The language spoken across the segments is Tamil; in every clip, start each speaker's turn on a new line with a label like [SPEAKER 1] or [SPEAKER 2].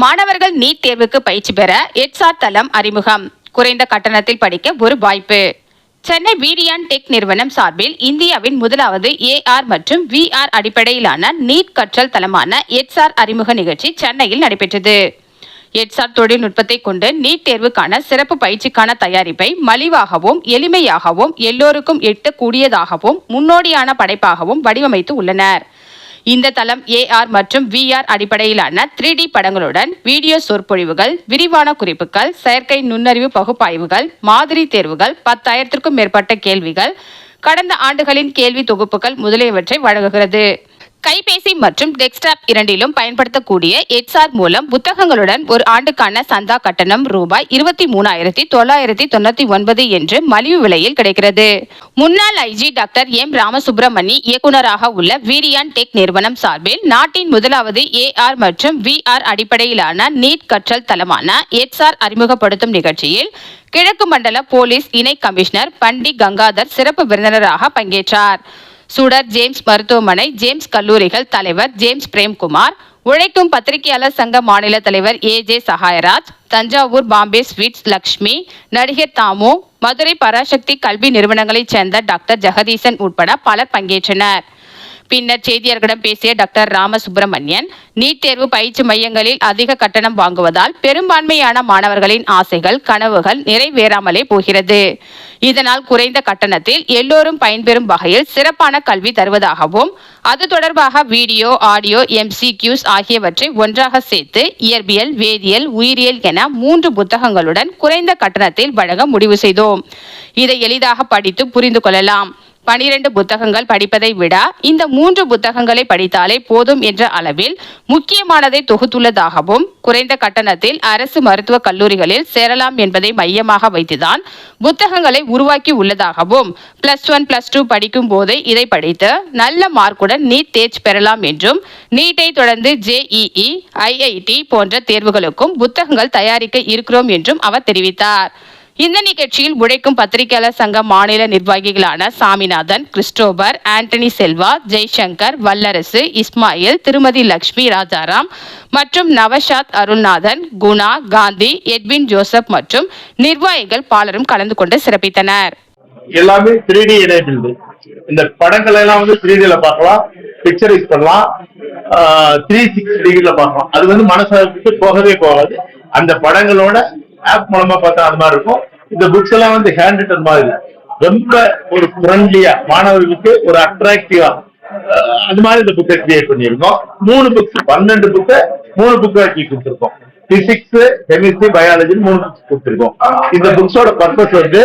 [SPEAKER 1] மாணவர்கள் நீட் தேர்வுக்கு பயிற்சி பெற எட்சார் தளம் அறிமுகம். குறைந்த கட்டணத்தில் படிக்க ஒரு வாய்ப்பு. சென்னை வீடியான் டெக் நிறுவனம் சார்பில் இந்தியாவின் முதலாவது ஏஆர் மற்றும் விஆர் அடிப்படையிலான நீட் கற்றல் தளமான எட்சார் அறிமுக நிகழ்ச்சி சென்னையில் நடைபெற்றது. எட்சார் தொழில்நுட்பத்தை கொண்டு நீட் தேர்வுக்கான சிறப்பு பயிற்சிக்கான தயாரிப்பை மலிவாகவும் எளிமையாகவும் எல்லோருக்கும் எட்டக்கூடியதாகவும் முன்னோடியான படைப்பாகவும் வடிவமைத்து உள்ளனர். இந்த தளம் ஏஆர் மற்றும் விஆர் அடிப்படையிலான த்ரீ டி படங்களுடன் வீடியோ சொற்பொழிவுகள் விரிவான குறிப்புகள் செயற்கை நுண்ணறிவு பகுப்பாய்வுகள் மாதிரி தேர்வுகள் பத்தாயிரத்திற்கும் மேற்பட்ட கேள்விகள் கடந்த ஆண்டுகளின் கேள்வி தொகுப்புகள் முதலியவற்றை வழங்குகிறது. கைபேசி மற்றும் டெஸ்க்டாப் இரண்டிலும் பயன்படுத்தக்கூடிய எட்ஸ்ஆர் மூலம் புத்தகங்களுடன் ஒரு ஆண்டுக்கான சந்தா கட்டணம் ரூபாய் இருபத்தி மூணாயிரத்தி தொள்ளாயிரத்தி தொண்ணூத்தி ஒன்பது என்று மலிவு விலையில் கிடைக்கிறது. முன்னாள் ஐஜி டாக்டர் எம் ராமசுப்ரமணி இயக்குனராக உள்ள வீரியான் டெக் நிறுவனம் சார்பில் நாட்டின் முதலாவது ஏஆர் மற்றும் விஆர் அடிப்படையிலான நீட் கற்றல் தளமான எட்ஸ்ஆர் அறிமுகப்படுத்தும் நிகழ்ச்சியில் கிழக்கு மண்டல போலீஸ் இணை கமிஷனர் பண்டி கங்காதர் சிறப்பு விருந்தினராக பங்கேற்றார். சுடர் ஜேம்ஸ் மருத்துவமனை ஜேம்ஸ் கல்லூரிகள் தலைவர் ஜேம்ஸ் பிரேம்குமார் உழைக்கும் பத்திரிகையாளர் சங்க மாநில தலைவர் A J Sahayaraj Thanjavur Bombay sweets Lakshmi நடிகர் தாமு மதுரை பராசக்தி கல்வி நிறுவனங்களைச் சேர்ந்த டாக்டர் ஜெகதீசன் உட்பட பலர் பங்கேற்றனர். பின்னர் செய்தியாளர்களிடம் பேசிய டாக்டர் ராமசுப்பிரமணியன் நீட் தேர்வு பயிற்சி மையங்களில் அதிக கட்டணம் வாங்குவதால் பெரும்பான்மையான மாணவர்களின் ஆசைகள் கனவுகள் நிறைவேறாமலே போகிறது. இதனால் குறைந்த கட்டணத்தில் எல்லோரும் பயன்பெறும் வகையில் சிறப்பான கல்வி தருவதாகவும் அது தொடர்பாக வீடியோ ஆடியோ எம்சிக்யூஸ் ஆகியவற்றை ஒன்றாக சேர்த்து இயற்பியல் வேதியியல் உயிரியல் என மூன்று புத்தகங்களுடன் குறைந்த கட்டணத்தில் வழங்க முடிவு செய்தோம். இதை எளிதாக படித்து புரிந்து கொள்ளலாம். பனிரெண்டு புத்தகங்கள் படிப்பதை விட இந்த மூன்று புத்தகங்களை படித்தாலே போதும் என்ற அளவில் முக்கியமானதை தொகுத்துள்ளதாகவும் குறைந்த கட்டணத்தில் அரசு மருத்துவக் கல்லூரிகளில் சேரலாம் என்பதை மையமாக வைத்துதான் புத்தகங்களை உருவாக்கி உள்ளதாகவும் பிளஸ் ஒன் பிளஸ் டூ படிக்கும் போதே இதை படித்து நல்ல மார்க்குடன் நீட் தேர்ச்சி பெறலாம் என்றும் நீட்டை தொடர்ந்து ஜேஇஇ ஐஐடி போன்ற தேர்வுகளுக்கும் புத்தகங்கள் தயாரிக்க இருக்கிறோம் என்றும் அவர் தெரிவித்தார். இந்த நிகழ்ச்சியில் உழைக்கும் பத்திரிகையாளர் சங்க மாநில நிர்வாகிகளான சாமிநாதன் கிறிஸ்டோபர் ஆண்டனி செல்வா ஜெய்சங்கர் வல்லரசு இஸ்மாயில் திருமதி லக்ஷ்மி ராஜாராம் மற்றும் நவஷாத் அருள்நாதன் குணா காந்தி எட்வின் ஜோசப் மற்றும் நிர்வாகிகள் பலரும் கலந்து கொண்டு சிறப்பித்தனர்.
[SPEAKER 2] எல்லாமே த்ரீ டி எனேபிள்டு இந்த படங்கள் எல்லாம் வந்து த்ரீ டில பார்க்கலாம் பிக்சரைஸ் பண்ணலாம் த்ரீ சிக்ஸ் டிகிரில பார்க்கலாம். அது வந்து மனசாட்சிக்கு போகவே போகாது. அந்த படங்களோட ஆப் மூலமா பார்த்தா அது மாதிரி இருக்கும். இந்த புக்ஸ் எல்லாம் வந்து ஹேண்ட் ரிட்டன் மாதிரி. ரொம்ப ஒரு ஃப்ரெண்ட்லியா மாணவர்களுக்கு ஒரு அட்ராக்டிவா அது மாதிரி இந்த புக்கை கிரியேட் பண்ணியிருக்கோம். மூணு புக்ஸ் பன்னெண்டு புக்கை மூணு புக்கை ஆக்கி கொடுத்துருக்கோம். பிசிக்ஸ் கெமிஸ்ட்ரி பயாலஜி மூணு புக்ஸ் கொடுத்துருக்கோம். இந்த புக்ஸோட பர்பஸ் வந்து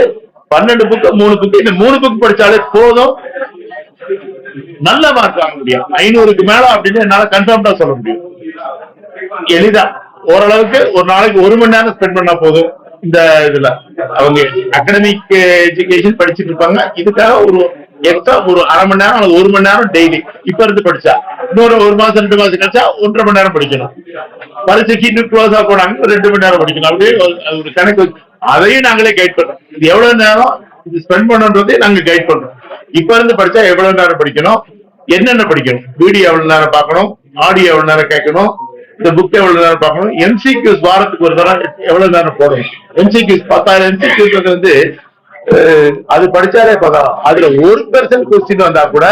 [SPEAKER 2] பன்னெண்டு புக்கு மூணு புக்கு இந்த மூணு புக் படிச்சாலே போதும். நல்ல மார்க் வாங்க முடியும். ஐநூறுக்கு மேல அப்படின்னு என்னால கன்ஃபார்ம்டா சொல்ல முடியும். எளிதா. ஓரளவுக்கு ஒரு நாளைக்கு ஒரு மணி நேரம் ஸ்பெண்ட் பண்ணா போதும் இந்த இதுல. அவங்க அகடமிக் எஜுகேஷன் படிச்சுட்டு இருப்பாங்க. இதுக்காக ஒரு எக்ஸ்ட்ரா ஒரு அரை மணி நேரம் அல்லது ஒரு மணி நேரம் டெய்லி இப்ப இருந்து படிச்சா. இன்னொரு ஒரு மாசம் ரெண்டு மாசம் கழிச்சா ஒன்றரை மணி நேரம் படிக்கணும். பரீட்சைக்கு இன்னும் க்ளோஸா போனாங்க ஒரு ரெண்டு மணி நேரம் படிக்கணும். அப்படியே ஒரு- அது ஒரு கணக்கு அதையும் நாங்களே கைட் பண்றோம். இது எவ்வளவு நேரம் இது ஸ்பெண்ட் பண்ணன்றதே நாங்க கைட் பண்றோம். இப்ப இருந்து படிச்சா எவ்வளவு நேரம் படிக்கணும்? என்னென்ன படிக்கணும்? வீடியோ எவ்வளவு நேரம் பார்க்கணும்? ஆடியோ எவ்வளவு நேரம் கேட்கணும்? இந்த புக் எவ்வளவு நேரம் பார்க்கணும்? எம்சிக்யூஸ் வாரத்துக்கு ஒரு தடவை எவ்வளவு நேரம் போடணும்? எம்சிக்யூஸ் பத்தாயிரம் எம்சிக்யூஸ் வந்து அது படிச்சாலே பார்க்கலாம் அதுல ஒரு பெர்சன்ட் கொஸ்டின் வந்தா கூட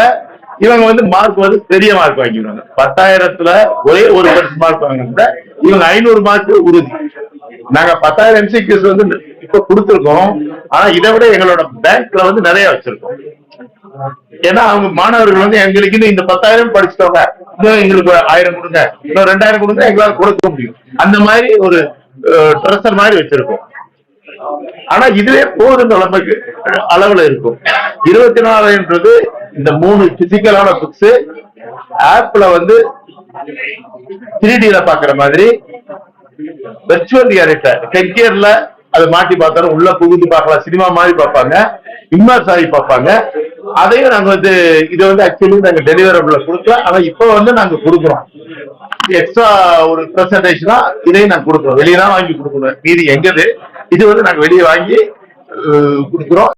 [SPEAKER 2] இவங்க வந்து மார்க் வந்து பெரிய மார்க் வாங்கிடுவாங்க. பத்தாயிரத்துல ஒரே ஒரு பெர்சன்ட் மார்க் வாங்கினா கூட இவங்க ஐநூறு மார்க் உறுதி. நாங்க பத்தாயிரம் எம்சிக்யூஸ் வந்து இப்ப கொடுத்துருக்கோம். ஆனா இதை விட எங்களோட பேங்க்ல வந்து நிறைய வச்சிருக்கோம். ஏன்னா அவங்க மாணவர்கள் வந்து எங்களுக்கு இந்த பத்தாயிரம் படிச்சுட்டவங்க. இன்னும் எங்களுக்கு ஆயிரம் கொடுங்க. இன்னும் ரெண்டாயிரம் கொடுங்க எங்களால் கொடுக்க முடியும். அந்த மாதிரி ஒரு ட்ரெஸ்ஸர் மாதிரி வச்சிருக்கோம். ஆனா இதுவே போதும் அளவுக்கு அளவுல இருக்கும். இருபத்தி நாலுன்றது இந்த மூணு பிசிக்கலான புக்ஸ் ஆப்ல வந்து த்ரீ டில பாக்குற மாதிரி வெர்ச்சுவல் ரியாலிட்டி ஹெட்கியர்ல அதை மாட்டி பார்த்தாலும் உள்ள புகுந்து பார்க்கலாம். சினிமா மாதிரி பார்ப்பாங்க. இம்மர்ஸ் ஆகி பார்ப்பாங்க. அதையும் நாங்க வந்து இது வந்து ஆக்சுவலி நாங்க டெலிவரபிள்ல கொடுக்கல. ஆனா இப்போ வந்து நாங்க கொடுக்குறோம். எக்ஸ்ட்ரா ஒரு பிரசன்டேஷனா இதையும் நாங்க கொடுக்குறோம். வெளியே தான் வாங்கி கொடுக்கணும். மீதி எங்கது? இது வந்து நாங்க வெளியே வாங்கி கொடுக்குறோம்.